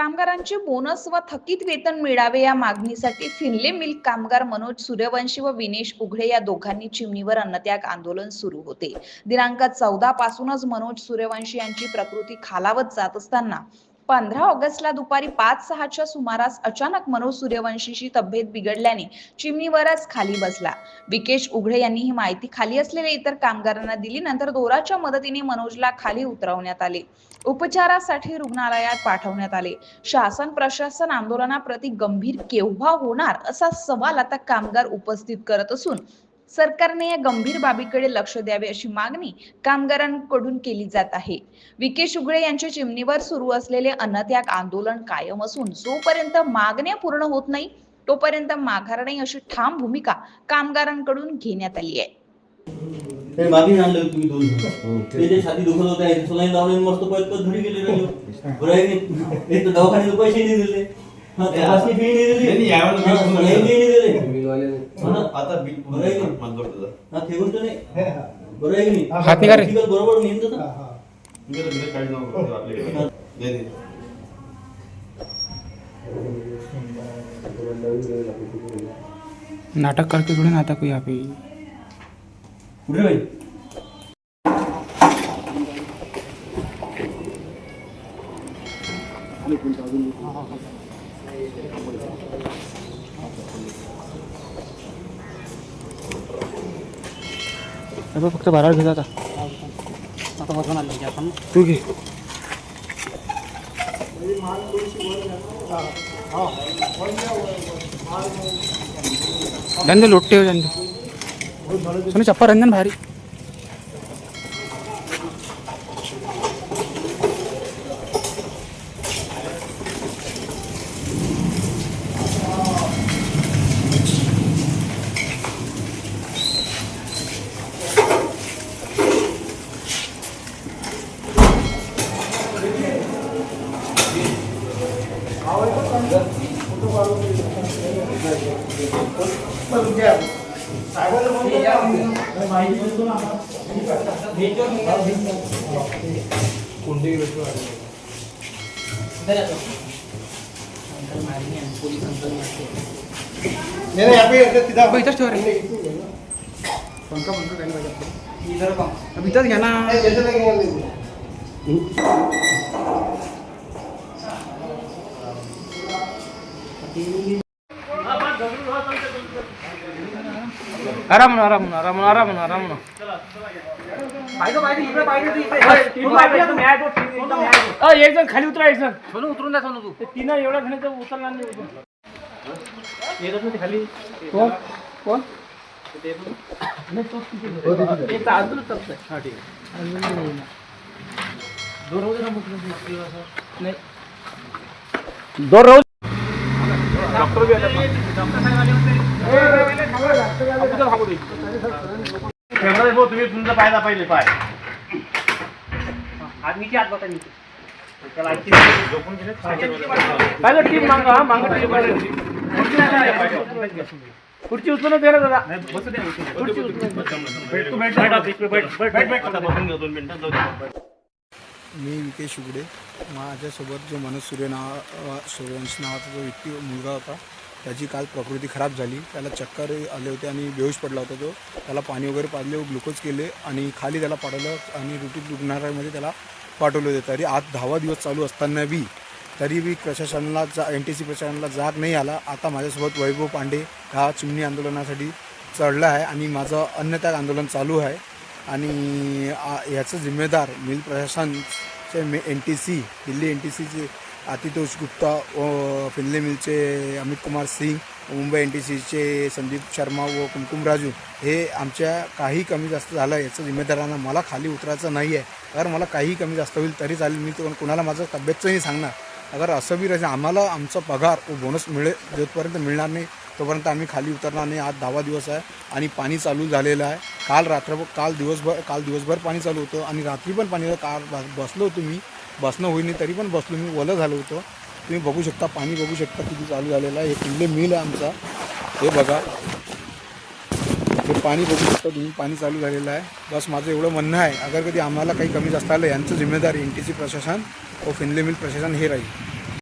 कामगारांचे बोनस व थकीत वेतन मिळावे या मागणीसाठी फिनले मिल कामगार मनोज सूर्यवंशी व विनेश उघडे या दोघांनी चिमणीवर अन्नत्याग आंदोलन सुरू होते. दिनांक चौदा पासूनच मनोज सूर्यवंशी यांची प्रकृती खालावत जात असताना पंधरा ऑगस्टला दुपारी पाच सहाच्या सुमारास अचानक मनोज सूर्यवंशीची तब्येत बिघडल्याने चिमणीवरच खाली बसला. विकेश उघडे यांनी ही माहिती खाली असलेल्या इतर कामगारांना दिली नंतर दोराच्या मदतीने मनोजला खाली उतरवण्यात आले. उपचारासाठी रुग्णालयात पाठवण्यात आले. शासन प्रशासन आंदोलनाप्रती गंभीर केव्हा होणार असा सवाल आता कामगार उपस्थित करत असून सरकारने या गंभीर बाबीकडे लक्ष द्यावे अशी मागणी कामगारांकडून केली जात आहे. विकेश उगळे यांच्या चिमणीवर सुरू असलेले अन्नत्याग आंदोलन कायम असून जोपर्यंत मागण्या पूर्ण होत नाही तोपर्यंत माघार नाही अशी ठाम भूमिका कामगारांकडून घेण्यात आली आहे. ते मागे आणलं तुम्ही दोन जण. ते जे छाती दुखत होते आहे सलाईन लावले आणि मस्त पळत पळत घरी गेले राहिले. बरं आहे की नाही? एक तर दवाखान्याचे पैसे नाही दिले. हा, तपासणी फ़ी नाही दिली नाही, यावेळेला बिल सलाईन फ़ी नाही दिले हा ना? आता बिल बरं आहे की मंजूर झालं. हा, ते गोष्ट नाही। बरं आहे की नाही हात निघा रे. ठीक बरोबर नेमतं ना म्हणजे तर बिल काढून नको आपल्याकडे. दे दे. नाटक करके थोड़ी ना आता कोई यहाँ पे। कुठे 여보 박자 말할 그 하자. 아까 버전 안 되지 약간 여기. ನಂದೆ ಲೊಟ್ಟೆ ಸಂಚಾರ ಭಾರಿ ठेवा रे पंखा पंखा काही पाहिजे अबे इथंच घ्या ना आराम ना आराम ना आराम ना आराम ना आराम ना. अ, एक जण खाली उतरा एक जण. सोनू उतरून द्या सोनू तू. तीन एवढ्या जणांचं उतरणार नाही उतरून. येतच नाही ते खाली. कोण? कोण? नाही, तोच तिथे होता. एक तर अजूनच तपतोय. हा, ठीक आहे. अजून नाही येणार. दोन राहू दे ना मग तुला असं. नाही दोन राहू डॉक्टर बी येतात कॅमेरा पहिले पाय. टीम मांगा हा, मांगा टीम खुर्ची उचलून दे ना दादा. खुर्ची उचलून मी विकेश उगडे. माझ्यासोबत जो मनोज सूर्य नाव सूर्यवंश नावाचा जो व्यक्ती मुलगा होता त्याची काल प्रकृती खराब झाली. त्याला चक्कर आले होते आणि बेहोश पडला होता तो. त्याला पाणी वगैरे पाजले ग्लुकोज केले आणि खाली त्याला पाठवलं आणि रुटीन रुग्णालयामध्ये त्याला पाठवलं होते. तरी आज दहावा दिवस चालू असताना बी तरी बी प्रशासनाला जा एन टी सी प्रशासनाला जाग नाही आला. आता माझ्यासोबत वैभव पांडे हा चिमणी आंदोलनासाठी चढला आहे आणि माझं अन्नत्याग आंदोलन चालू आहे. आणि याचं जिम्मेदार मिल प्रशासनचे मे N T C Delhi N T सीचे आतितोष गुप्ता व फिनले मिलचे अमित कुमार सिंग मुंबई एन टी सीचे संदीप शर्मा व कुमकुम राजू हे आमच्या काही कमी जास्त झालं याचं जिम्मेदारांना मला खाली उतरायचं नाही आहे. अगर मला काही कमी जास्त होईल तरी चालेल. मी तर कोणाला माझं तब्येतचं नाही सांगणार. अगर असं बी राहिलं आम्हाला आमचा पगार व बोनस मिळेल जोपर्यंत मिळणार नाही तोपर्यंत आम्ही खाली उतरणार नाही. आज दहावा दिवस आहे आणि पाणी चालू झालेलं आहे. काल रात्रभर काल दिवसभर काल दिवसभर पाणी चालू होतं आणि रात्री पण पाणी काल बसलो होतो मी. बसणं होईन तरी पण बसलो. मी ओलं झालो होतं. तुम्ही बघू शकता पाणी बघू शकता किती चालू झालेलं आहे. हे किल्ले मिल आहे आमचा. हे बघा. हे पाणी बघू शकता तुम्ही. पाणी चालू झालेलं आहे. बस माझं एवढं म्हणणं आहे. अगर कधी आम्हाला काही कमी जास्त आलं यांचं जिम्मेदार एन टी सी प्रशासन व फिनले मिल प्रशासन हे राहील.